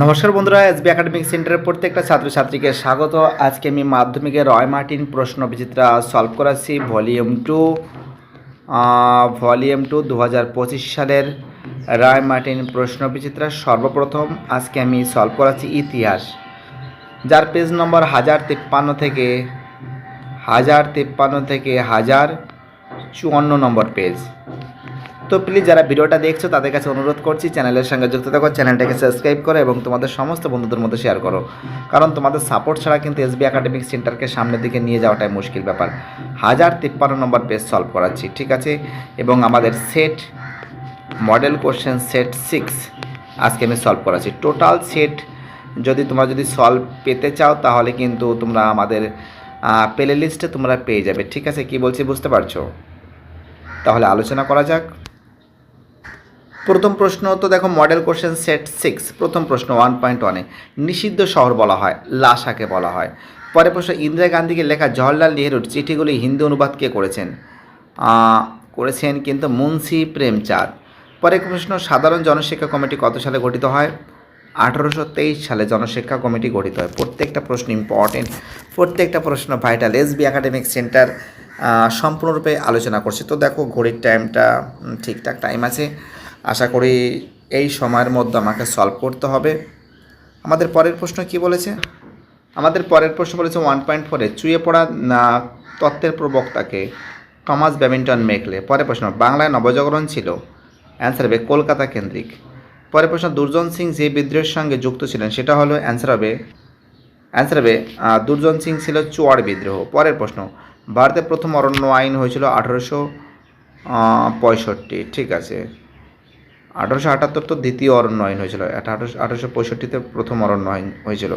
নমস্কার বন্ধুরা SB academic সেন্টারের প্রত্যেকটা ছাত্রছাত্রীকে স্বাগত। আজকে আমি মাধ্যমিকের রয় মার্টিন প্রশ্ন বিচিত্রা সলভ করাচ্ছি ভলিউম টু ভলিউম টু দু হাজার পঁচিশ সালের রয় মার্টিন প্রশ্ন বিচিত্রা। সর্বপ্রথম আজকে আমি সলভ করাচ্ছি ইতিহাস। যার পেজ নম্বর হাজার তিপ্পান্ন থেকে, হাজার তিপ্পান্ন থেকে হাজার চুয়ান্ন নম্বর পেজ তো প্লিজ যারা ভিডিওটা দেখছ, তাদের কাছে অনুরোধ করছি চ্যানেলের সঙ্গে যুক্ত থাকো, চ্যানেলটাকে সাবস্ক্রাইব করো এবং তোমাদের সমস্ত বন্ধুদের মধ্যে শেয়ার করো। কারণ তোমাদের সাপোর্ট ছাড়া কিন্তু এসবি একাডেমিক সেন্টারকে সামনের দিকে নিয়ে যাওয়াটাই মুশকিল ব্যাপার। হাজার তিপ্পান্ন নম্বর পেজ সলভ করাচ্ছি, ঠিক আছে? এবং আমাদের set model question set six আজকে আমি সলভ করাচ্ছি। টোটাল সেট যদি তোমরা যদি সলভ পেতে চাও, তাহলে কিন্তু তোমরা আমাদের প্লে লিস্টে তোমরা পেয়ে যাবে, ঠিক আছে? কি বলছি, বুঝতে পারছ? তাহলে আলোচনা করা যাক। প্রথম প্রশ্ন তো দেখো মডেল কোশ্চেন সেট সিক্স প্রথম প্রশ্ন ওয়ান পয়েন্ট ওয়ানে নিষিদ্ধ শহর বলা হয় লাসাকে বলা হয়। পরে প্রশ্ন, ইন্দিরা গান্ধীকে লেখা জওহরলাল নেহরুর চিঠিগুলি হিন্দি অনুবাদ কে করেছেন? করেছেন কিন্তু মুন্সি প্রেমচাঁদ। পরে প্রশ্ন, সাধারণ জনশিক্ষা কমিটি কত সালে গঠিত হয়? আঠারোশো তেইশ সালে জনশিক্ষা কমিটি গঠিত হয়। প্রত্যেকটা প্রশ্ন ইম্পর্টেন্ট প্রত্যেকটা প্রশ্ন ভাইটাল এসবি একাডেমিক সেন্টার সম্পূর্ণরূপে আলোচনা করছে। তো দেখো, ঘড়ির টাইমটা ঠিকঠাক টাইম আছে। আশা করি এই সময়ের মধ্যে আমাকে সলভ করতে হবে। আমাদের পরের প্রশ্ন কি বলেছে? আমাদের পরের প্রশ্ন বলেছে ওয়ান পয়েন্ট ফোরে চুয়ে পড়া না তত্ত্বের প্রবক্তাকে টমাস ব্যামিন্টন মেকলে? পরের প্রশ্ন, বাংলায় নবজাগরণ ছিল? অ্যান্সার হবে কলকাতা কেন্দ্রিক। পরের প্রশ্ন, দুর্জন সিং যে বিদ্রোহের সঙ্গে যুক্ত ছিলেন, সেটা হলো অ্যান্সার হবে অ্যান্সার হবে দুর্জন সিং ছিল চুয়াড় বিদ্রোহ। পরের প্রশ্ন ভারতের প্রথম অরণ্য আইন হয়েছিল আঠারোশো পঁয়ষট্টি, ঠিক আছে। আঠারোশো আটাত্তর তো দ্বিতীয় অরণ্য আইন হয়েছিল। আঠারোশো আঠারোশো পঁয়ষট্টিতে প্রথম অরণ্য আইন হয়েছিল।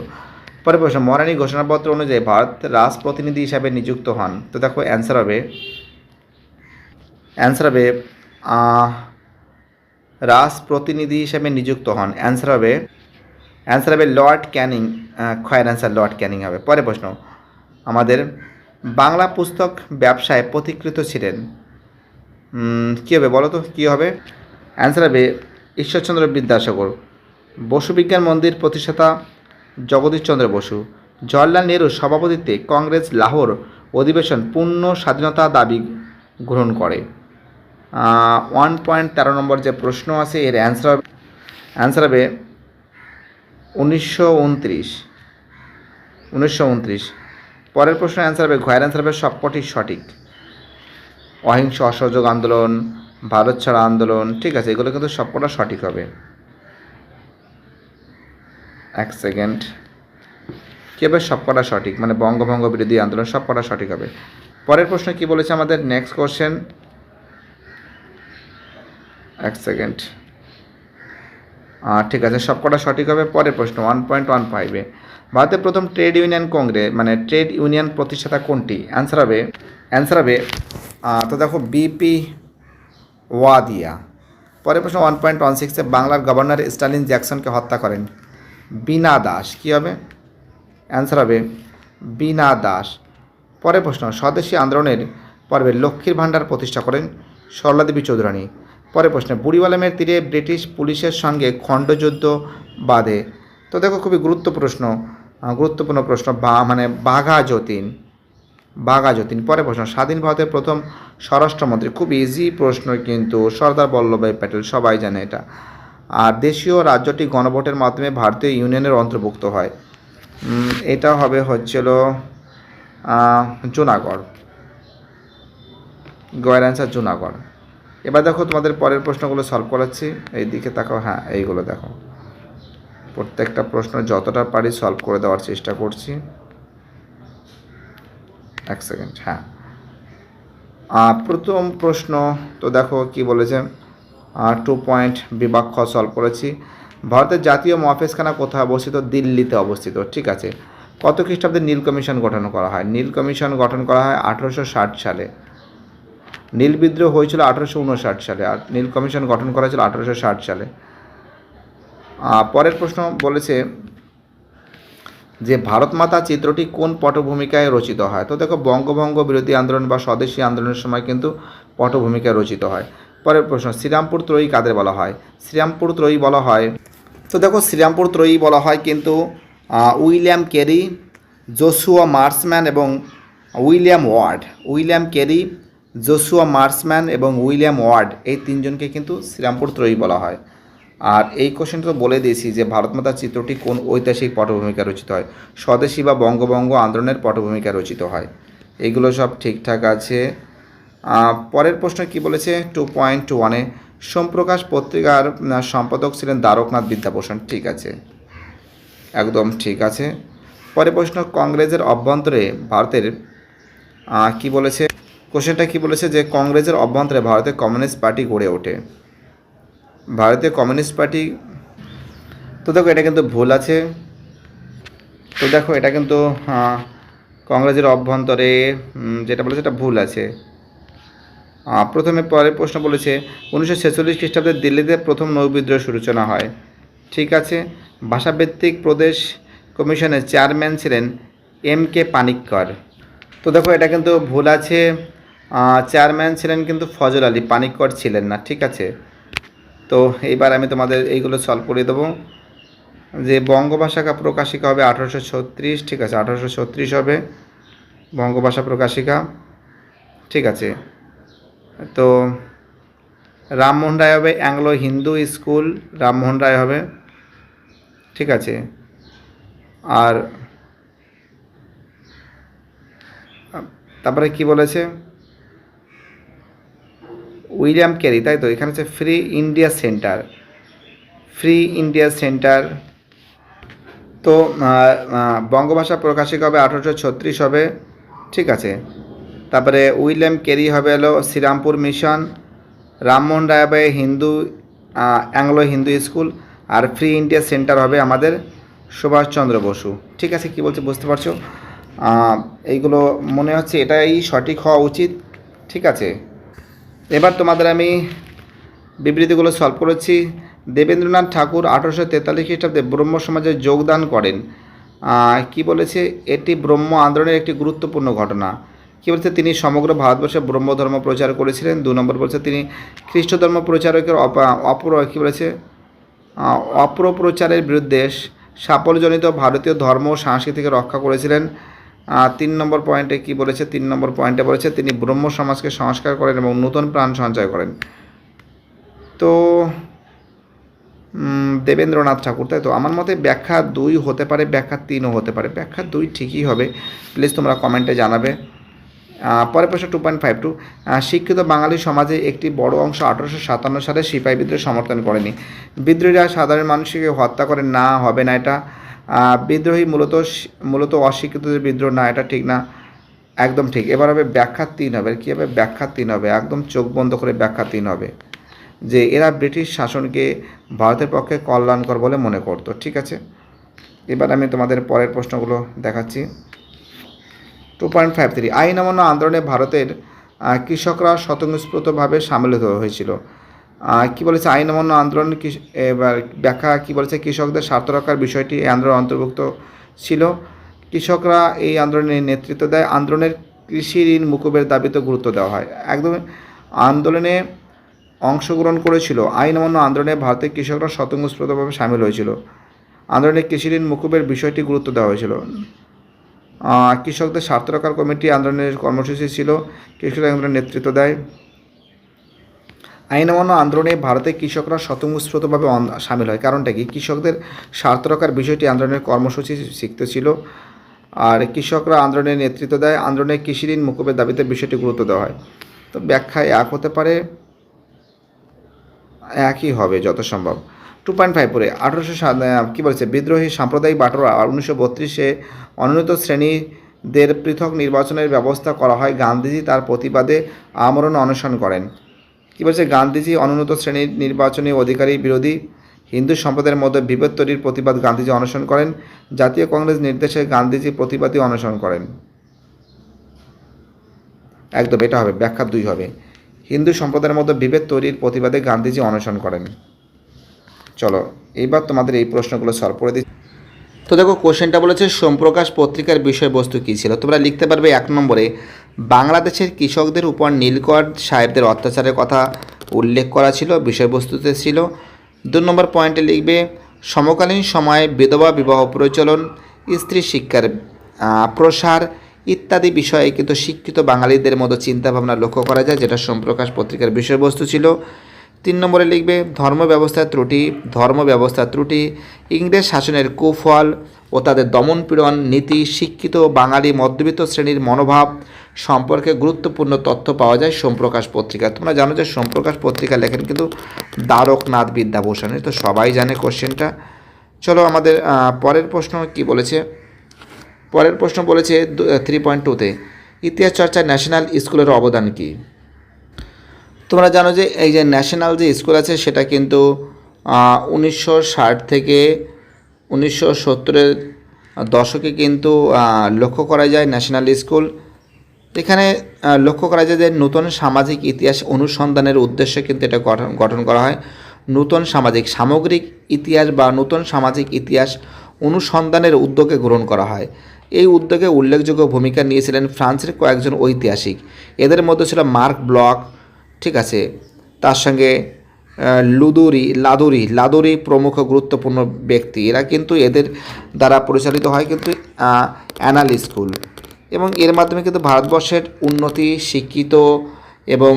পরে প্রশ্ন মরানি ঘোষণাপত্র অনুযায়ী ভারত রাজপ্রতিনিধি হিসাবে নিযুক্ত হন। তো দেখো অ্যান্সার হবে। অ্যান্সার হবে আহ, রাজপ্রতিনিধি হিসেবে নিযুক্ত হন। অ্যান্সার হবে অ্যান্সার হবে লর্ড ক্যানিং খয়ের অ্যান্সার লর্ড ক্যানিং হবে। পরে প্রশ্ন আমাদের বাংলা পুস্তক ব্যবসায় প্রতিকৃত ছিলেন। কী হবে বলো তো? কী হবে? অ্যান্সার হবে ঈশ্বরচন্দ্র বিদ্যাসাগর বসু বিজ্ঞান মন্দির প্রতিষ্ঠাতা জগদীশচন্দ্র বসু, জওয়াহরলাল নেহরুর সভাপতিত্বে কংগ্রেস লাহোর অধিবেশন পূর্ণ স্বাধীনতা দাবি গ্রহণ করে। ওয়ান পয়েন্ট তেরো নম্বর যে প্রশ্ন আছে, এর অ্যান্সার হবে অ্যান্সার হবে উনিশশো উনত্রিশ। উনিশশো উনত্রিশ। পরের প্রশ্ন অ্যান্সার হবে, ঘয়ের অ্যান্সার হবে সবকটি সঠিক। অহিংস, অসহযোগ, আন্দোলন ভারত ছাড়া আন্দোলন, ঠিক আছে, এগুলো কিন্তু সবকটা সঠিক হবে। এক সেকেন্ড কী হবে? সবকটা সঠিক মানে বঙ্গভঙ্গ বিরোধী আন্দোলন সবকটা সঠিক হবে। পরের প্রশ্ন কি বলেছে আমাদের? নেক্সট কোশ্চেন এক সেকেন্ড ঠিক আছে, সবকটা সঠিক হবে। পরের প্রশ্ন ওয়ান পয়েন্ট ওয়ান ফাইভে ভারতের প্রথম ট্রেড ইউনিয়ন কংগ্রেস মানে ট্রেড ইউনিয়ন প্রতিষ্ঠাতা কোনটি? অ্যান্সার হবে অ্যান্সার হবে তো দেখো বিপি ওয়াদিয়া। পরের প্রশ্ন ওয়ান পয়েন্ট ওয়ান সিক্সে বাংলার গভর্নর স্টালিন জ্যাকসনকে হত্যা করেন। বিনা দাস, কী হবে? অ্যান্সার হবে, বিনা দাস। পরের প্রশ্ন, স্বদেশী আন্দোলনের পর্বে লক্ষ্মীর ভাণ্ডার প্রতিষ্ঠা করেন সরলাদেবী চৌধুরানী। পরের প্রশ্ন, বুড়িওয়ালামের তীরে ব্রিটিশ পুলিশের সঙ্গে খণ্ডযুদ্ধ বাঁধে তো দেখো, খুবই গুরুত্ব প্রশ্ন গুরুত্বপূর্ণ প্রশ্ন, বা মানে বাঘা যতীন। বাঘা যতীন। পরে প্রশ্ন, স্বাধীন ভারতের প্রথম স্বরাষ্ট্রমন্ত্রী। খুব ইজি প্রশ্ন কিন্তু সর্দার বল্লভভাই প্যাটেল, সবাই জানে এটা। আর দেশীয় রাজ্যটি গণভোটের মাধ্যমে ভারতীয় ইউনিয়নের অন্তর্ভুক্ত হয়। এটা হবে হচ্ছিল জুনাগড়। গয়ের অ্যান্সার জুনাগড়। এবার দেখো তোমাদের পরের প্রশ্নগুলো সলভ করাচ্ছি। এই দিকে তাকাও হ্যাঁ এইগুলো দেখো। প্রত্যেকটা প্রশ্ন যতটা পারি সলভ করে দেওয়ার চেষ্টা করছি। এক সেকেন্ড হ্যাঁ। প্রথম প্রশ্ন, তো দেখো কি বলেছে। টু পয়েন্ট বিভাগ খ সলভ করেছি। ভারতের জাতীয় মহাফেজখানা কোথায় অবস্থিত? দিল্লিতে অবস্থিত, ঠিক আছে। কত খ্রিস্টাব্দে নীল কমিশন গঠন করা হয়? নীল কমিশন গঠন করা হয় আঠেরোশো ষাট সালে। নীল বিদ্রোহ হয়েছিল আঠেরোশো উনষাট সালে, আর নীল কমিশন গঠন করা হয়েছিল আঠেরোশো ষাট সালে। পরের প্রশ্ন বলেছে যে ভারত মাতা চিত্রটি কোন পটভূমিকায় রচিত হয়? তো দেখো, বঙ্গভঙ্গ বিরোধী আন্দোলন বা স্বদেশী আন্দোলনের সময় কিন্তু পটভূমিকায় রচিত হয়। পরের প্রশ্ন, শ্রীরামপুর ত্রয়ী কাদের বলা হয়? শ্রীরামপুর ত্রয়ী বলা হয়। তো দেখো, শ্রীরামপুর ত্রয়ী বলা হয় কিন্তু উইলিয়াম কেরি, জোসুয়া মার্সম্যান এবং William Ward. William Carey, Joshua Marshman এবং উইলিয়াম ওয়ার্ড এই তিনজনকে কিন্তু শ্রীরামপুর ত্রয়ী বলা হয়। আর এই কোশ্চেনটা তো বলে দিয়েছি যে ভারত মাতার চিত্রটি কোন ঐতিহাসিক পটভূমিকা রচিত হয়? স্বদেশী বা বঙ্গবঙ্গ আন্দোলনের পটভূমিকা রচিত হয়। এগুলো সব ঠিকঠাক আছে। পরের প্রশ্ন কি বলেছে? টু পয়েন্ট ওয়ানে সোমপ্রকাশ পত্রিকার সম্পাদক ছিলেন দ্বারকনাথ বিদ্যাভূষণ। ঠিক আছে। একদম ঠিক আছে। পরের প্রশ্ন, কংগ্রেসের অভ্যন্তরে ভারতের কি বলেছে? কোশ্চেনটা কি বলেছে? যে কংগ্রেসের অভ্যন্তরে ভারতের কমিউনিস্ট পার্টি গড়ে ওঠে। ভারতীয় কমিউনিস্ট পার্টি তো দেখো এটা কিন্তু ভুল আছে। তো দেখো এটা কিন্তু আহ, কংগ্রেসের অভ্যন্তরে যেটা বলেছে এটা ভুল আছে। প্রথমে পরের প্রশ্ন বলেছে উনিশশো ছেচল্লিশ খ্রিস্টাব্দে দিল্লিতে প্রথম নৌবিদ্রোহ সূচনা হয়। ঠিক আছে ভাষাভিত্তিক প্রদেশ কমিশনের চেয়ারম্যান ছিলেন এম কে পানিক্কর। তো দেখো এটা কিন্তু ভুল আছে চেয়ারম্যান ছিলেন কিন্তু ফজল আলী পানিক্কর ছিলেন না ঠিক আছে। তো এইবার আমি তোমাদের এইগুলো সলভ করে দেবো। যে বঙ্গভাষাকা প্রকাশিকা হবে আঠারোশো ছত্রিশ, ঠিক আছে, আঠারোশো ছত্রিশ হবে বঙ্গভাষা প্রকাশিকা, ঠিক আছে। তো রামমোহন রায় হবে অ্যাংলো হিন্দু স্কুল রামমোহন রায় হবে, ঠিক আছে। আর তারপরে কি বলেছে? উইলিয়াম ক্যারি, তাই তো? এখানে হচ্ছে free India centre free India centre তো বঙ্গভাষা প্রকাশিক হবে আঠারোশো ছত্রিশ হবে, ঠিক আছে? তারপরে উইলিয়াম কেরি হবে হলো শ্রীরামপুর মিশন, রামমোহন রায় হবে হিন্দু অ্যাংলো হিন্দু স্কুল, আর ফ্রি ইন্ডিয়া সেন্টার হবে আমাদের সুভাষচন্দ্র বসু। ঠিক আছে, কি বলছে বুঝতে পারছ? এইগুলো মনে হচ্ছে এটাই সঠিক হওয়া উচিত, ঠিক আছে? এবার তোমাদের আমি বিবৃতিগুলো সলভ করেছি। দেবেন্দ্রনাথ ঠাকুর আঠারোশো তেতাল্লিশ খ্রিস্টাব্দে ব্রহ্ম সমাজে যোগদান করেন। কি বলেছে? এটি ব্রহ্ম আন্দোলনের একটি গুরুত্বপূর্ণ ঘটনা। কি বলছে? তিনি সমগ্র ভারতবর্ষে ব্রহ্ম ধর্ম প্রচার করেছিলেন। দু নম্বর বলছে তিনি খ্রিস্ট ধর্ম প্রচারকের অপ- অপর কী বলেছে? আহ, অপপ্রচারের বিরুদ্ধে সাফল্যজনিত ভারতীয় ধর্ম ও সংস্কৃতিকে রক্ষা করেছিলেন। তিন নম্বর পয়েন্টে কি বলেছে? তিন নম্বর পয়েন্টে বলেছে, তিনি ব্রহ্ম সমাজকে সংস্কার করেন এবং নতুন প্রাণ সঞ্চয় করেন। তো দেবেন্দ্রনাথ ঠাকুর, তাই তো? আমার মতে ব্যাখ্যা দুই হতে পারে, ব্যাখ্যা তিনও হতে পারে। ব্যাখ্যা দুই ঠিকই হবে। প্লিজ তোমরা কমেন্টে জানাবে। পরের প্রশ্ন টু পয়েন্ট ফাইভ টু শিক্ষিত বাঙালি সমাজে একটি বড় অংশ আঠারোশো সাতান্ন সালে সিপাহী বিদ্রোহ সমর্থন করেনি। বিদ্রোহীরা সাধারণ মানুষকে হত্যা করে, না, হবে না এটা। বিদ্রোহী মূলত মূলত অশিক্ষিতদের বিদ্রোহ, না, এটা ঠিক না। একদম ঠিক। এবার হবে ব্যাখ্যা তিন হবে। কী হবে? ব্যাখ্যা তিন হবে। একদম চোখ বন্ধ করে ব্যাখ্যা তিন হবে। যে এরা ব্রিটিশ শাসনকে ভারতের পক্ষে কল্যাণকর বলে মনে করতো। ঠিক আছে? এবার আমি তোমাদের পরের প্রশ্নগুলো দেখাচ্ছি। টু পয়েন্ট ফাইভ থ্রি আইন অমান্য আন্দোলনে ভারতের কৃষকরা স্বতঃস্ফূর্তভাবে সামিল হয়েছিল। কি বলেছে? আইন অমান্য আন্দোলন এবার ব্যাখ্যা কি বলেছে? কৃষকদের স্বার্থ রক্ষার বিষয়টি এই আন্দোলন অন্তর্ভুক্ত ছিল। কৃষকরা এই আন্দোলনে নেতৃত্ব দেয়। আন্দোলনের কৃষি ঋণ মুকুবের দাবিতে গুরুত্ব দেওয়া হয়। একদম আন্দোলনে অংশগ্রহণ করেছিল। আইন অমান্য আন্দোলনে ভারতের কৃষকরা স্বতঃস্ফূর্তভাবে সামিল হয়েছিল। আন্দোলনে কৃষি ঋণ মুকুবের বিষয়টি গুরুত্ব দেওয়া হয়েছিল। কৃষকদের স্বার্থ রক্ষার কমিটি আন্দোলনের কর্মসূচি ছিল। কৃষক আন্দোলনের নেতৃত্ব দেয়। আইন অমান্য আন্দোলনে ভারতের কৃষকরা স্বতঃস্ফূর্তভাবে সামিল হয়। কারণটা কি? কৃষকদের স্বার্থ রক্ষার বিষয়টি আন্দোলনের কর্মসূচি শিখতে ছিল। আর কৃষকরা আন্দোলনের নেতৃত্ব দেয়। আন্দোলনে কৃষি ঋণ মুকুবের দাবিতে বিষয়টি গুরুত্ব দেওয়া হয়। তো ব্যাখ্যায় এক হতে পারে, একই হবে যত সম্ভব টু পয়েন্ট ফাইভ পরে আঠারোশো কী বলেছে? বিদ্রোহী সাম্প্রদায়িক বাটোয়ারা উনিশশো বত্রিশে অনুন্নত শ্রেণীদের পৃথক নির্বাচনের ব্যবস্থা করা হয়। গান্ধীজি তার প্রতিবাদে আমরণ অনশন করেন। কী বলছে? গান্ধীজি অনুন্নত শ্রেণির নির্বাচনী অধিকারী বিরোধী হিন্দু সম্প্রদায়ের মধ্যে বিভেদ তৈরির প্রতিবাদ গান্ধীজি অনশন করেন। জাতীয় কংগ্রেস নির্দেশে গান্ধীজি প্রতিবাদী অনশন করেন। একদম, এটা হবে, ব্যাখ্যা দুই হবে। হিন্দু সম্প্রদায়ের মধ্যে বিভেদ তৈরির প্রতিবাদে গান্ধীজি অনশন করেন। চলো, এইবার তোমাদের এই প্রশ্নগুলো সলভ করে দিচ্ছি তো দেখো, কোশ্চেনটা বলেছে, সোমপ্রকাশ পত্রিকার বিষয়বস্তু কী ছিল? তোমরা লিখতে পারবে এক নম্বরে বাংলাদেশের কৃষকদের উপর নীলকর সাহেবদের অত্যাচারের কথা উল্লেখ করা ছিল, বিষয়বস্তুতে ছিল। দু নম্বর পয়েন্টে লিখবে, সমকালীন সময়ে বিধবা বিবাহ প্রচলন, স্ত্রী শিক্ষার প্রসার ইত্যাদি বিষয়ে কিন্তু শিক্ষিত বাঙালিদের মতো চিন্তাভাবনা লক্ষ্য করা যায়, যেটা সোমপ্রকাশ পত্রিকার বিষয়বস্তু ছিল। তিন নম্বরে লিখবে, ধর্ম ব্যবস্থার ত্রুটি, ধর্ম ব্যবস্থার ত্রুটি, ইংরেজ শাসনের কুফল ও তাদের দমনপীড়ন নীতি, শিক্ষিত বাঙালি মধ্যবিত্ত শ্রেণির মনোভাব সম্পর্কে গুরুত্বপূর্ণ তথ্য পাওয়া যায় সোমপ্রকাশ পত্রিকা। তোমরা জানো যে সোমপ্রকাশ পত্রিকা লেখেন কিন্তু দ্বারকনাথ বিদ্যাভূষণের তো সবাই জানে কোশ্চেনটা। চলো আমাদের পরের প্রশ্ন কি বলেছে? পরের প্রশ্ন বলেছে থ্রি পয়েন্ট টুতে ইতিহাস চর্চায় ন্যাশনাল স্কুলের অবদান কী? তোমরা জানো যে এই যে ন্যাশনাল যে স্কুল আছে, সেটা কিন্তু উনিশশো ষাট থেকে উনিশশো সত্তরের দশকে কিন্তু লক্ষ্য করা যায় ন্যাশনাল স্কুল। এখানে লক্ষ্য করা যায় যে নতুন সামাজিক ইতিহাস অনুসন্ধানের উদ্দেশ্যে কিন্তু এটা গঠন গঠন করা হয়। নতুন সামাজিক, সামগ্রিক ইতিহাস বা নতুন সামাজিক ইতিহাস অনুসন্ধানের উদ্যোগে গ্রহণ করা হয়। এই উদ্যোগে উল্লেখযোগ্য ভূমিকা নিয়েছিলেন ফ্রান্সের কয়েকজন ঐতিহাসিক। এদের মধ্যে ছিল মার্ক ব্লক, ঠিক আছে? তার সঙ্গে লুদুরি, লাদুরি লাদুরি প্রমুখ গুরুত্বপূর্ণ ব্যক্তি। এরা কিন্তু এদের দ্বারা পরিচালিত হয় কিন্তু অ্যানাল স্কুল। এবং এর মাধ্যমে কিন্তু ভারতবর্ষের উন্নতি, শিক্ষিত এবং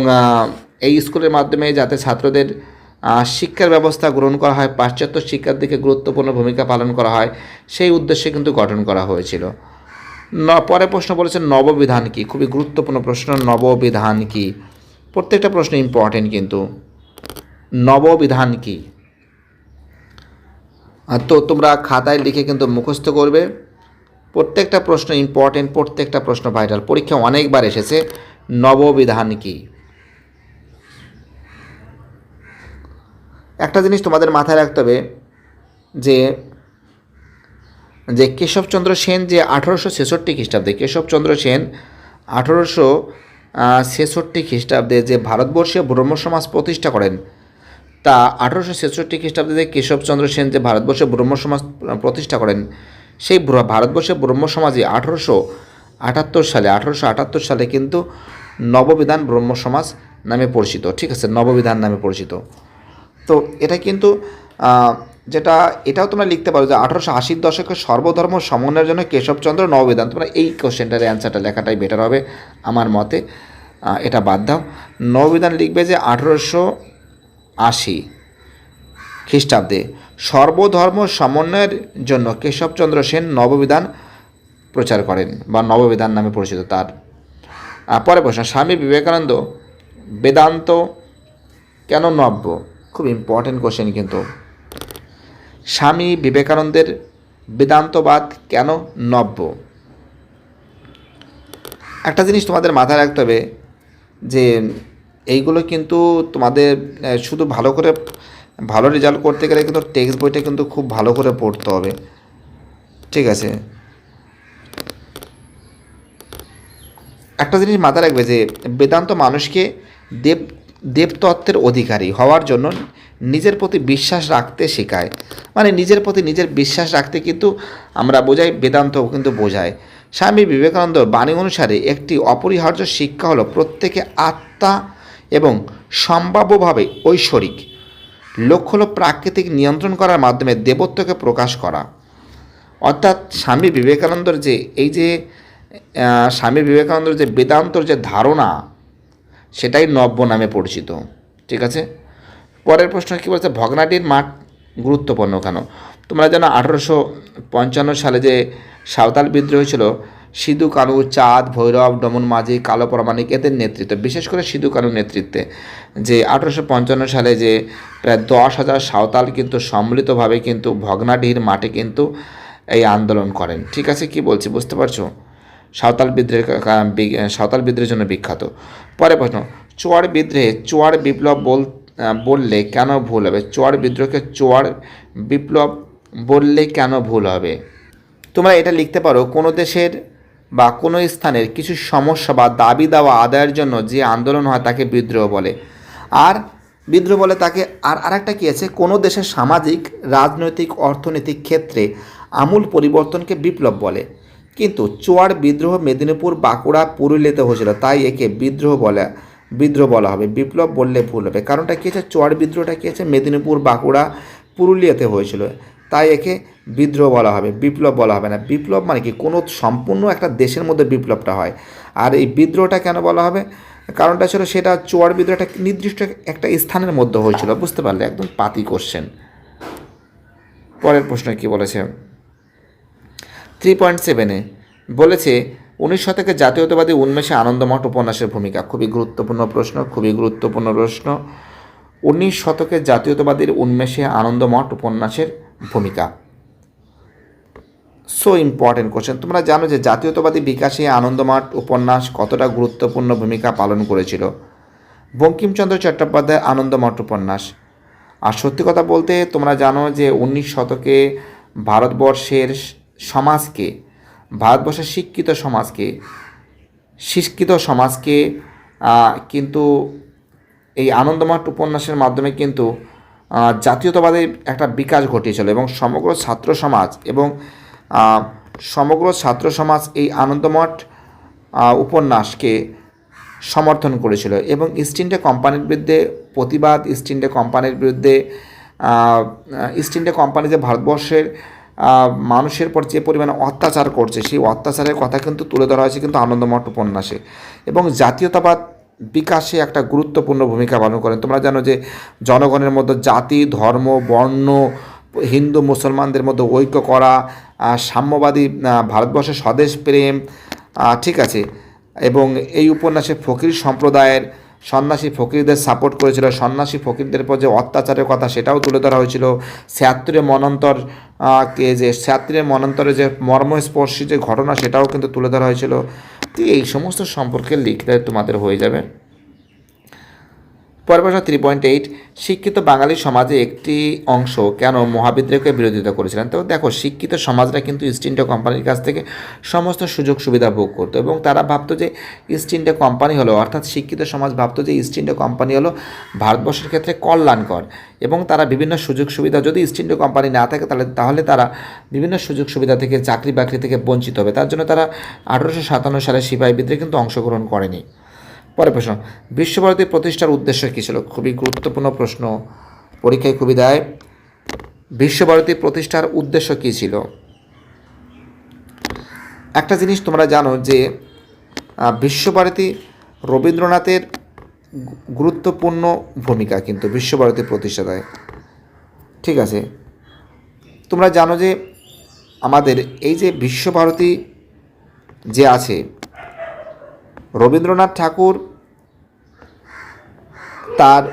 এই স্কুলের মাধ্যমে যাতে ছাত্রদের শিক্ষার ব্যবস্থা গ্রহণ করা হয়, পাশ্চাত্য শিক্ষার দিকে গুরুত্বপূর্ণ ভূমিকা পালন করা হয়, সেই উদ্দেশ্যে কিন্তু গঠন করা হয়েছিল। ন পরে প্রশ্ন বলেছে নববিধান কি? খুবই গুরুত্বপূর্ণ প্রশ্ন, নববিধান কি? প্রত্যেকটা প্রশ্ন ইম্পর্টেন্ট কিন্তু। নববিধান কি? তো তোমরা খাতায় লিখে কিন্তু মুখস্থ করবে। প্রত্যেকটা প্রশ্ন ইম্পর্টেন্ট প্রত্যেকটা প্রশ্ন ভাইরাল পরীক্ষা অনেকবার এসেছে। নববিধান কি একটা জিনিস তোমাদের মাথায় রাখতে হবে যে যে কেশবচন্দ্র সেন যে আঠারোশো ছেষট্টি খ্রিস্টাব্দে, কেশবচন্দ্র সেন আঠারোশো ছেষট্টি খ্রিস্টাব্দে যে ভারতবর্ষীয় ব্রহ্ম সমাজ প্রতিষ্ঠা করেন, তা আঠারোশো ছেষট্টি খ্রিস্টাব্দে কেশবচন্দ্র সেন যে ভারতবর্ষে ব্রহ্ম সমাজ প্রতিষ্ঠা করেন সেই ব্র- ভারতবর্ষের ব্রহ্ম সমাজে আঠারোশো আটাত্তর সালে, আঠারোশো আটাত্তর সালে কিন্তু নববিধান ব্রহ্ম সমাজ নামে পরিচিত, ঠিক আছে? নববিধান নামে পরিচিত। তো এটা কিন্তু যেটা, এটাও তোমরা লিখতে পারো যে আঠারোশো আশির দশকে সর্বধর্ম সমন্বয়ের জন্য কেশবচন্দ্র নববিধান। তোমরা এই কোশ্চেনটার অ্যান্সারটা লেখাটাই বেটার হবে আমার মতে। এটা বাদ দাও। নববিধান লিখবে যে আঠারোশো আশি খ্রিস্টাব্দে। সর্বধর্ম সমন্বয়ের জন্য কেশবচন্দ্র সেন নববিধান প্রচার করেন বা নববিধান নামে পরিচিত তার। পরে প্রশ্ন, স্বামী বিবেকানন্দ বেদান্ত কেন নব্য? খুব ইম্পর্টেন্ট কোশ্চেন কিন্তু। স্বামী বিবেকানন্দের বেদান্তবাদ কেন নব্য? একটা জিনিস তোমাদের মাথায় রাখতে হবে যে এইগুলো কিন্তু তোমাদের শুধু ভালো করে ভালো রেজাল্ট করতে গেলে কিন্তু টেক্সট বইটা কিন্তু খুব ভালো করে পড়তে হবে। ঠিক আছে? একটা জিনিস মাথায় রাখবে যে, বেদান্ত মানুষকে দেব, দেবতত্ত্বের অধিকারী হওয়ার জন্য নিজের প্রতি বিশ্বাস রাখতে শেখায়। মানে নিজের প্রতি নিজের বিশ্বাস রাখতে কিন্তু আমরা বোঝাই, বেদান্ত কিন্তু বোঝায়। স্বামী বিবেকানন্দ বাণী অনুসারে একটি অপরিহার্য শিক্ষা হলো প্রত্যেকে আত্মা এবং সম্ভাব্যভাবে ঐশ্বরিক। লক্ষ্য হলো প্রাকৃতিক নিয়ন্ত্রণ করার মাধ্যমে দেবত্বকে প্রকাশ করা। অর্থাৎ স্বামী বিবেকানন্দর যে, এই যে স্বামী বিবেকানন্দর যে বেদান্তর যে ধারণা, সেটাই নব্য নামে পরিচিত। ঠিক আছে? পরের প্রশ্ন কী বলছে? ভগ্নাটির মাঠ গুরুত্বপূর্ণ কেন? তোমরা জানো আঠারোশো পঞ্চান্ন সালে যে সাঁওতাল বিদ্রোহ ছিল সিধু কানু, চাঁদ, ভৈরব, ডমন মাঝি, কালো প্রামাণিক এদের নেতৃত্বে। বিশেষ করে সিধু কানুর নেতৃত্বে যে আঠারোশো সালে যে প্রায় দশ হাজার সাঁওতাল কিন্তু সম্মিলিতভাবে কিন্তু ভগ্নাডিহির মাঠে কিন্তু এই আন্দোলন করেন। ঠিক আছে, কি বলছি, বুঝতে পারছ? সাঁওতাল বিদ্রোহের কা- কা- বি- সাঁওতাল বিদ্রোহের জন্য বিখ্যাত। পরে প্রশ্ন, চোয়ার বিদ্রোহে চোয়ার বিপ্লব বল বললে কেন ভুল হবে? চোয়ার বিদ্রোহকে চোয়ার বিপ্লব বললে কেন ভুল হবে? তোমরা এটা লিখতে পারো, কোনো দেশের বা কোনো স্থানের কিছু সমস্যা বা দাবি দেওয়া আদায়ের জন্য যে আন্দোলন হয় তাকে বিদ্রোহ বলে। আর বিদ্রোহ বলে তাকে, আর আরেকটা কী আছে? কোনো দেশের সামাজিক, রাজনৈতিক, অর্থনৈতিক ক্ষেত্রে আমূল পরিবর্তনকে বিপ্লব বলে। কিন্তু চোয়ার বিদ্রোহ মেদিনীপুর, বাঁকুড়া, পুরুলিয়াতে হয়েছিল, তাই একে বিদ্রোহ বলে, বিদ্রোহ বলা হবে। বিপ্লব বললে ভুল হবে। কারণটা কী আছে? চোয়ার বিদ্রোহটা কী আছে? মেদিনীপুর, বাঁকুড়া, পুরুলিয়াতে হয়েছিল। তাই একে বিদ্রোহ বলা হবে, বিপ্লব বলা হবে না। বিপ্লব মানে কি? কোনো সম্পূর্ণ একটা দেশের মধ্যে বিপ্লবটা হয়। আর এই বিদ্রোহটা কেন বলা হবে? কারণটা ছিল সেটা চোয়ার বিদ্রোহটা নির্দিষ্ট একটা স্থানের মধ্যে হয়েছিল। বুঝতে পারলে? একদম পাতি কোশ্চেন পরের প্রশ্ন কি বলেছে? থ্রি পয়েন্ট সেভেনে বলেছে, উনিশ শতকে জাতীয়তাবাদী উন্মেষে আনন্দমঠ উপন্যাসের ভূমিকা। খুবই গুরুত্বপূর্ণ প্রশ্ন, খুবই গুরুত্বপূর্ণ প্রশ্ন। উনিশ শতকে জাতীয়তাবাদীর উন্মেষে আনন্দমঠ উপন্যাসের ভূমিকা। সো ইম্পর্টেন্ট কোশ্চেন তোমরা জানো যে জাতীয়তাবাদী বিকাশে আনন্দমঠ উপন্যাস কতটা গুরুত্বপূর্ণ ভূমিকা পালন করেছিল? বঙ্কিমচন্দ্র চট্টোপাধ্যায় আনন্দমঠ উপন্যাস। আর সত্যি কথা বলতে তোমরা জানো যে উনিশ শতকে ভারতবর্ষের সমাজকে, ভারতবর্ষের শিক্ষিত সমাজকে শিক্ষিত সমাজকে কিন্তু এই আনন্দমঠ উপন্যাসের মাধ্যমে কিন্তু জাতীয়তাবাদের একটা বিকাশ ঘটিয়েছিল এবং সমগ্র ছাত্র সমাজ এবং সমগ্র ছাত্র সমাজ এই আনন্দমঠ উপন্যাসকে সমর্থন করেছিল এবং ইস্ট ইন্ডিয়া কোম্পানির বিরুদ্ধে প্রতিবাদ ইস্ট ইন্ডিয়া কোম্পানির বিরুদ্ধে ইস্ট ইন্ডিয়া কোম্পানি যে ভারতবর্ষের মানুষের পর যে পরিমাণে অত্যাচার করছে, সেই অত্যাচারের কথা কিন্তু তুলে ধরা হয়েছে কিন্তু আনন্দমঠ উপন্যাসে। এবং জাতীয়তাবাদ বিকাশে একটা গুরুত্বপূর্ণ ভূমিকা পালন করেন। তোমরা জানো যে জনগণের মধ্যে জাতি, ধর্ম, বর্ণ, হিন্দু, মুসলমানদের মধ্যে ঐক্য করা সাম্যবাদী ভারতবর্ষের স্বদেশ প্রেম ঠিক আছে। এবং এই উপন্যাসে ফকির সম্প্রদায়ের সন্ন্যাসী ফকিরদের সাপোর্ট করেছিল। সন্ন্যাসী ফকিরদের উপর যে অত্যাচারের কথা সেটাও তুলে ধরা হয়েছিল। ছিয়াত্তরে মনন্তর কে যে ছিয়াত্তরে মনন্তরে যে মর্মস্পর্শী যে ঘটনা সেটাও কিন্তু তুলে ধরা হয়েছিল। তো এই সমস্ত সম্পর্কে লিখলে তোমাদের হয়ে যাবে। প্রশ্ন থ্রি পয়েন্ট এইট শিক্ষিত বাঙালি সমাজে একটি অংশ কেন মহাবিদ্রোহকে বিরোধিতা করেছিলেন? তো দেখো, শিক্ষিত সমাজরা কিন্তু ইস্ট ইন্ডিয়া কোম্পানির কাছ থেকে সমস্ত সুযোগ সুবিধা ভোগ করতো এবং তারা ভাবতো যে ইস্ট ইন্ডিয়া কোম্পানি হলো, অর্থাৎ শিক্ষিত সমাজ ভাবতো যে ইস্ট ইন্ডিয়া কোম্পানি হলো ভারতবর্ষের ক্ষেত্রে কল্যাণকর এবং তারা বিভিন্ন সুযোগ সুবিধা যদি ইস্ট ইন্ডিয়া কোম্পানি না থাকে, তাহলে তাহলে তারা বিভিন্ন সুযোগ সুবিধা থেকে চাকরি বাকরি থেকে বঞ্চিত হবে। তার জন্য তারা আঠেরোশো সাতান্ন সালে সিপাহী বিদ্রোহে কিন্তু অংশগ্রহণ করেনি। পরের প্রশ্ন, বিশ্বভারতী প্রতিষ্ঠার উদ্দেশ্য কী ছিল? খুবই গুরুত্বপূর্ণ প্রশ্ন, পরীক্ষায় খুবই দেয়। বিশ্বভারতী প্রতিষ্ঠার উদ্দেশ্য কী ছিল? একটা জিনিস তোমরা জানো যে বিশ্বভারতী রবীন্দ্রনাথের গুরুত্বপূর্ণ ভূমিকা কিন্তু বিশ্বভারতী প্রতিষ্ঠাতায়। ঠিক আছে? তোমরা জানো যে, আমাদের এই যে বিশ্বভারতী যে আছে রবীন্দ্রনাথ ঠাকুর তার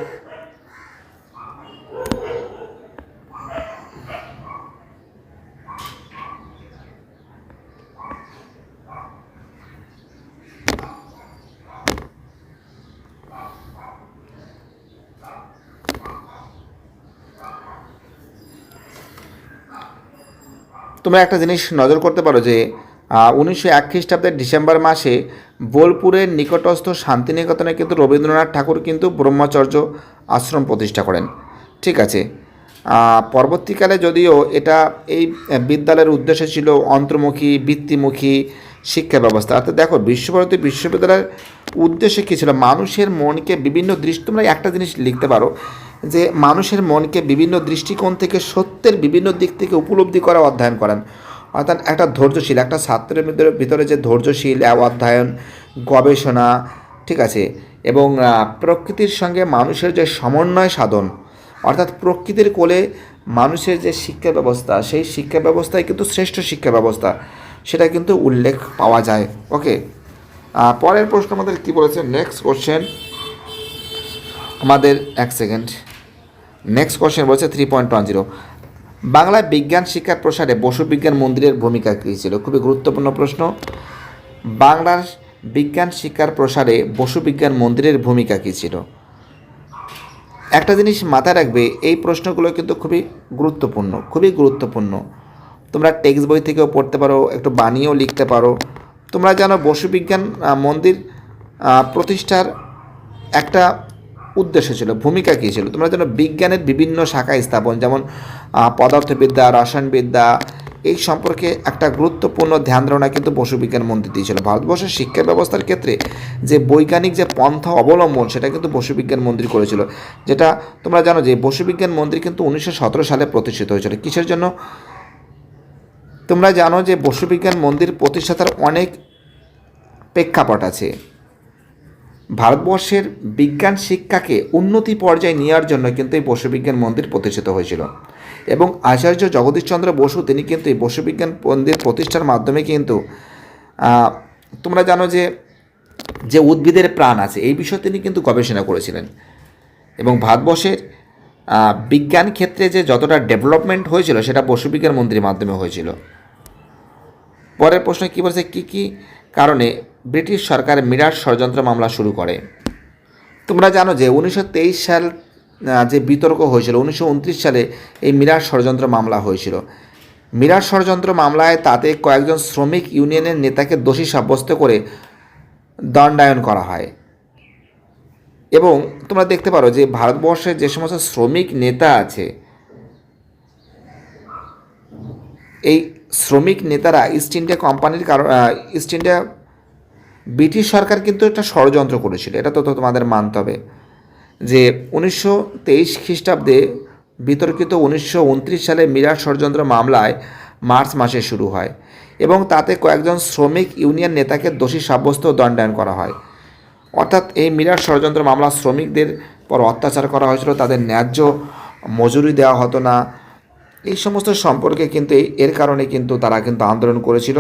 তোমরা একটা জিনিস নজর করতে পারো যে উনিশশো এক খ্রিস্টাব্দের ডিসেম্বর মাসে বোলপুরের নিকটস্থ শান্তিনিকেতনে কিন্তু রবীন্দ্রনাথ ঠাকুর কিন্তু ব্রহ্মচর্য আশ্রম প্রতিষ্ঠা করেন। ঠিক আছে পরবর্তীকালে যদিও এটা এই বিদ্যালয়ের উদ্দেশ্য ছিল অন্তর্মুখী বৃত্তিমুখী শিক্ষা ব্যবস্থা। অর্থাৎ দেখো, বিশ্বভারতী বিশ্ববিদ্যালয়ের উদ্দেশ্য কী ছিল? মানুষের মনকে বিভিন্ন দৃষ্টি, তোমরা একটা জিনিস লিখতে পারো যে মানুষের মনকে বিভিন্ন দৃষ্টিকোণ থেকে সত্যের বিভিন্ন দিক থেকে উপলব্ধি করা অধ্যয়ন করেন। অর্থাৎ একটা ধৈর্যশীল, একটা ছাত্রের ভিতরে ভিতরে যে ধৈর্যশীল অধ্যয়ন, গবেষণা, ঠিক আছে? এবং প্রকৃতির সঙ্গে মানুষের যে সমন্বয় সাধন, অর্থাৎ প্রকৃতির কোলে মানুষের যে শিক্ষা ব্যবস্থা, সেই শিক্ষা ব্যবস্থাই কিন্তু শ্রেষ্ঠ শিক্ষা ব্যবস্থা। সেটা কিন্তু উল্লেখ পাওয়া যায়। ওকে? পরের প্রশ্ন আমাদের কী বলেছে? নেক্সট কোশ্চেন আমাদের এক সেকেন্ড নেক্সট কোশ্চেন বলছে থ্রি পয়েন্ট ওয়ান জিরো বাংলায় বিজ্ঞান শিক্ষার প্রসারে বসু বিজ্ঞান মন্দিরের ভূমিকা কী ছিল? খুবই গুরুত্বপূর্ণ প্রশ্ন। বাংলার বিজ্ঞান শিক্ষার প্রসারে বসু বিজ্ঞান মন্দিরের ভূমিকা কী ছিল? একটা জিনিস মাথায় রাখবে, এই প্রশ্নগুলো কিন্তু খুবই গুরুত্বপূর্ণ খুবই গুরুত্বপূর্ণ। তোমরা টেক্সট বই থেকেও পড়তে পারো, একটু বানিয়েও লিখতে পারো। তোমরা জানো বসু বিজ্ঞান মন্দির প্রতিষ্ঠার একটা উদ্দেশ্য ছিল, ভূমিকা কী ছিল? তোমরা যেন বিজ্ঞানের বিভিন্ন শাখা স্থাপন, যেমন পদার্থবিদ্যা, রসায়নবিদ্যা, এই সম্পর্কে একটা গুরুত্বপূর্ণ ধ্যান ধারণা কিন্তু বসুবিজ্ঞান মন্ত্রী দিয়েছিল ভারতবর্ষের শিক্ষা ব্যবস্থার ক্ষেত্রে যে বৈজ্ঞানিক যে পন্থা অবলম্বন, সেটা কিন্তু বসুবিজ্ঞান মন্ত্রী করেছিল। যেটা তোমরা জানো যে বসুবিজ্ঞান মন্ত্রী কিন্তু উনিশশো সতেরো সালে প্রতিষ্ঠিত হয়েছিল। কিসের জন্য? তোমরা জানো যে বসুবিজ্ঞান মন্দির প্রতিষ্ঠাতার অনেক প্রেক্ষাপট আছে। ভারতবর্ষের বিজ্ঞান শিক্ষাকে উন্নতি পর্যায়ে নেওয়ার জন্য কিন্তু এই বসুবিজ্ঞান মন্দির প্রতিষ্ঠিত হয়েছিল। এবং আচার্য জগদীশচন্দ্র বসু, তিনি কিন্তু এই বসুবিজ্ঞান মন্দির প্রতিষ্ঠার মাধ্যমে কিন্তু তোমরা জানো যে যে উদ্ভিদের প্রাণ আছে, এই বিষয়ে তিনি কিন্তু গবেষণা করেছিলেন। এবং ভারতবর্ষের বিজ্ঞান ক্ষেত্রে যে যতটা ডেভেলপমেন্ট হয়েছিল, সেটা বসুবিজ্ঞান মন্দিরের মাধ্যমে হয়েছিল। পরের প্রশ্ন কী বলছে? কী কী ব্রিটিশ সরকার মিরাট ষড়যন্ত্র মামলা শুরু করে। তোমরা জানো যে উনিশশো তেইশ সাল যে বিতর্ক হয়েছিল, উনিশশো উনত্রিশ সালে এই মিরাট ষড়যন্ত্র মামলা হয়েছিল। মিরাট ষড়যন্ত্র মামলায় তাতে কয়েকজন শ্রমিক ইউনিয়নের নেতাকে দোষী সাব্যস্ত করে দণ্ডায়ন করা হয়। এবং তোমরা দেখতে পারো যে ভারতবর্ষের যে সমস্ত শ্রমিক নেতা আছে, এই শ্রমিক নেতারা ইস্ট ইন্ডিয়া কোম্পানির কারণ ইস্ট ইন্ডিয়া ব্রিটিশ সরকার কিন্তু একটা ষড়যন্ত্র করেছিল, এটা তো তোমাদের মানতে হবে। যে উনিশশো তেইশ খ্রিস্টাব্দে বিতর্কিত উনিশশো উনত্রিশ সালে মিরাট ষড়যন্ত্র মামলায় মার্চ মাসে শুরু হয় এবং তাতে কয়েকজন শ্রমিক ইউনিয়ন নেতাকে দোষী সাব্যস্ত দণ্ডায়ন করা হয়। অর্থাৎ এই মিরাট ষড়যন্ত্র মামলা শ্রমিকদের পর অত্যাচার করা হয়েছিল, তাদের ন্যায্য মজুরি দেওয়া হতো না এই সমস্ত সম্পর্কে কিন্তু এর কারণে কিন্তু তারা কিন্তু আন্দোলন করেছিল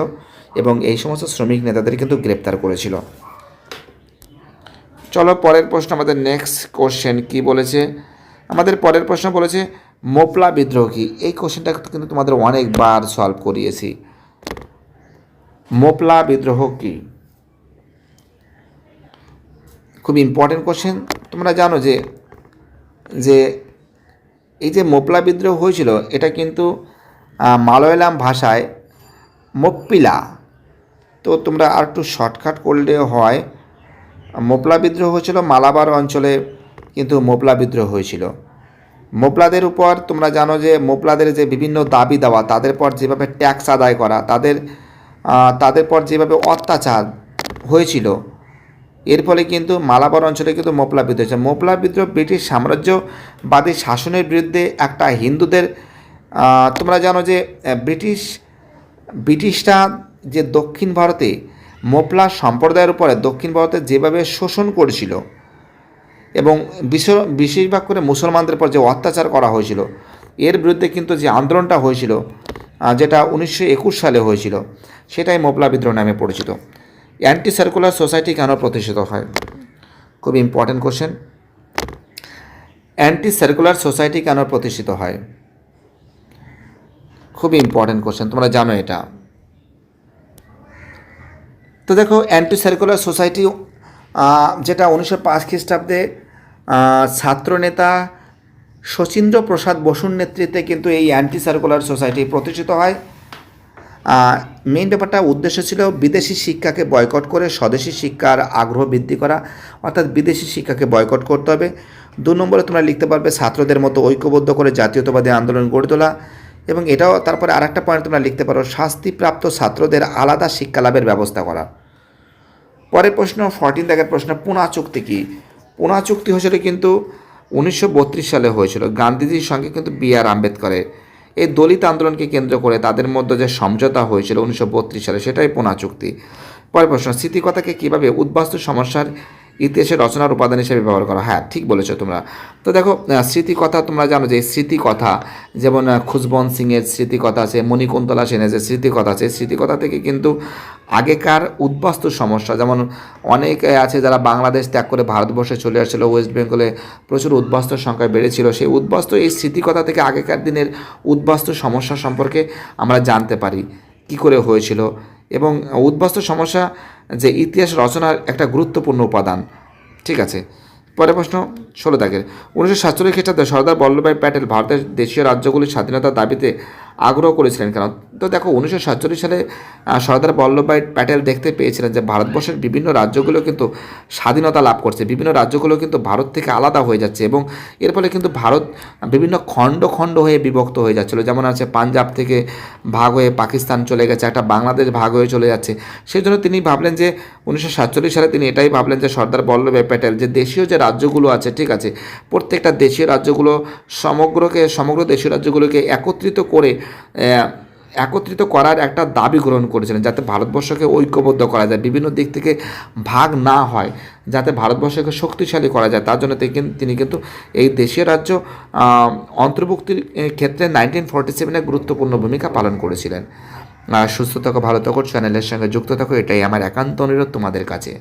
এবং এই সমস্ত শ্রমিক নেতাদের কিন্তু গ্রেপ্তার করেছিল। চলো পরের প্রশ্ন, আমাদের নেক্সট কোশ্চেন কি বলেছে? আমাদের পরের প্রশ্ন বলেছে, মোপলা বিদ্রোহ কি? এই কোশ্চেনটা কিন্তু তোমাদের অনেকবার সলভ করিয়েছি। মোপলা বিদ্রোহ কি? খুব ইম্পর্টেন্ট কোশ্চেন তোমরা জানো যে যে এই যে মোপলা বিদ্রোহ হয়েছিল, এটা কিন্তু মালয়ালাম ভাষায় মোপ্পিলা। তো তোমরা আর একটু শর্টকাট করলে হয়, মোপলা বিদ্রোহ হয়েছিল মালাবার অঞ্চলে, কিন্তু মোপলা বিদ্রোহ হয়েছিল। মোপলাদের উপর তোমরা জানো যে, মোপলাদের যে বিভিন্ন দাবি দেওয়া, তাদের পর যেভাবে ট্যাক্স আদায় করা, তাদের তাদের পর যেভাবে অত্যাচার হয়েছিল এর ফলে কিন্তু মালাবার অঞ্চলে কিন্তু মোপলা বিদ্রোহ হয়েছে। মোপলা বিদ্রোহ ব্রিটিশ সাম্রাজ্যবাদী শাসনের বিরুদ্ধে একটা হিন্দুদের তোমরা জানো যে ব্রিটিশ, ব্রিটিশরা যে দক্ষিণ ভারতে মোপলা সম্প্রদায়ের উপরে দক্ষিণ ভারতে যেভাবে শোষণ করেছিল এবং বিশ- বেশিরভাগ করে মুসলমানদের উপর যে অত্যাচার করা হয়েছিল, এর বিরুদ্ধে কিন্তু যে আন্দোলনটা হয়েছিল যেটা উনিশশো একুশ সালে হয়েছিল, সেটাই মোপলা বিদ্রোহ নামে পরিচিত। অ্যান্টি সার্কুলার সোসাইটি কেন প্রতিষ্ঠিত হয়? খুব important question anti circular society কেন প্রতিষ্ঠিত হয়? খুব ইম্পর্টেন্ট কোশ্চেন তোমরা জানো এটা। তো দেখো অ্যান্টি সার্কুলার সোসাইটি যেটা উনিশশো পাঁচ খ্রিস্টাব্দে ছাত্রনেতা শচীন্দ্র প্রসাদ বসুর নেতৃত্বে কিন্তু এই অ্যান্টি সার্কুলার সোসাইটি প্রতিষ্ঠিত হয়। মেইন ব্যাপারটা উদ্দেশ্য ছিল বিদেশি শিক্ষাকে বয়কট করে স্বদেশি শিক্ষার আগ্রহ বৃদ্ধি করা। অর্থাৎ বিদেশি শিক্ষাকে বয়কট করতে হবে। দু নম্বরে তোমরা লিখতে পারবে ছাত্রদের মতো ঐক্যবদ্ধ করে জাতীয়তাবাদী আন্দোলন গড়ে তোলা। এবং এটাও তারপরে আর একটা পয়েন্ট তোমরা লিখতে পারো, শাস্তিপ্রাপ্ত ছাত্রদের আলাদা শিক্ষা লাভের ব্যবস্থা করা। পরের প্রশ্ন ফর্টিন দাগের প্রশ্ন, পুনা চুক্তি কি? পুনা চুক্তি হয়েছিল কিন্তু উনিশশো বত্রিশ সালে হয়েছিল। গান্ধীজির সঙ্গে কিন্তু বি আর আম্বেদকরের। এই দলিত আন্দোলনকে কেন্দ্র করে তাদের মধ্যে যে সমঝোতা হয়েছিল উনিশশো বত্রিশ সালে, সেটাই পোনা চুক্তি। পরে প্রশ্ন, স্মৃতিকথাকে কীভাবে উদ্বাস্তু সমস্যার ইতিহাসের রচনার উপাদান হিসেবে ব্যবহার করা। হ্যাঁ ঠিক বলেছ তোমরা। তো দেখো স্মৃতিকথা তোমরা জানো যে স্মৃতিকথা যেমন আহ, খুশবন্ত সিংয়ের স্মৃতিকথা আছে মণিকুন্তলা সেনের যে স্মৃতিকথা আছে স্মৃতিকথা থেকে কিন্তু আগেকার উদ্বাস্তু সমস্যা যেমন অনেক আছে যারা বাংলাদেশ ত্যাগ করে ভারতবর্ষে চলে আসছিল ওয়েস্ট বেঙ্গলে প্রচুর উদ্বাস্তুর সংখ্যা বেড়েছিল। সেই উদ্বাস্তু এই স্মৃতিকথা থেকে আগেকার দিনের উদ্বাস্তু সমস্যা সম্পর্কে আমরা জানতে পারি। কি করে হয়েছিল? এবং উদ্বাস্তু সমস্যা যে ইতিহাস রচনার একটা গুরুত্বপূর্ণ উপাদান। ঠিক আছে? পরে প্রশ্ন। ষোলো দাগের। উনিশশো সাতচল্লিশ খ্রিস্টাব্দে সর্দার বল্লভভাই প্যাটেল ভারতের দেশীয় রাজ্যগুলির স্বাধীনতার দাবিতে আগ্রহ করেছিলেন কেন? তো দেখো, উনিশশো সাতচল্লিশ সালে সর্দার বল্লভভাই প্যাটেল দেখতে পেয়েছিলেন যে ভারতবর্ষের বিভিন্ন রাজ্যগুলো কিন্তু স্বাধীনতা লাভ করছে। বিভিন্ন রাজ্যগুলো কিন্তু ভারত থেকে আলাদা হয়ে যাচ্ছে এবং এর ফলে কিন্তু ভারত বিভিন্ন খণ্ড খণ্ড হয়ে বিভক্ত হয়ে যাচ্ছিল। যেমন আছে, পাঞ্জাব থেকে ভাগ হয়ে পাকিস্তান চলে গেছে, একটা বাংলাদেশ ভাগ হয়ে চলে যাচ্ছে। সেই জন্য তিনি ভাবলেন যে, উনিশশো সাতচল্লিশ সালে তিনি এটাই ভাবলেন যে, সর্দার বল্লভভাই প্যাটেল যে দেশীয় যে রাজ্যগুলো আছে ঠিক আছে। প্রত্যেকটা দেশীয় রাজ্যগুলো সমগ্রকে, সমগ্র দেশীয় রাজ্যগুলোকে একত্রিত করে একত্রিত করার একটা দাবি গ্রহণ করেছিলেন যাতে ভারতবর্ষকে ঐক্যবদ্ধ করা যায়, বিভিন্ন দিক থেকে ভাগ না হয়, যাতে ভারতবর্ষকে শক্তিশালী করা যায়। তার জন্য তিনি কিন্তু এই দেশীয় রাজ্য অন্তর্ভুক্তির ক্ষেত্রে নাইনটিন ফর্টি সেভেনে গুরুত্বপূর্ণ ভূমিকা পালন করেছিলেন। সুস্থ থাকো, ভালো থাকো চ্যানেলের সঙ্গে যুক্ত থাকো, এটাই আমার একান্ত অনুরোধ তোমাদের কাছে।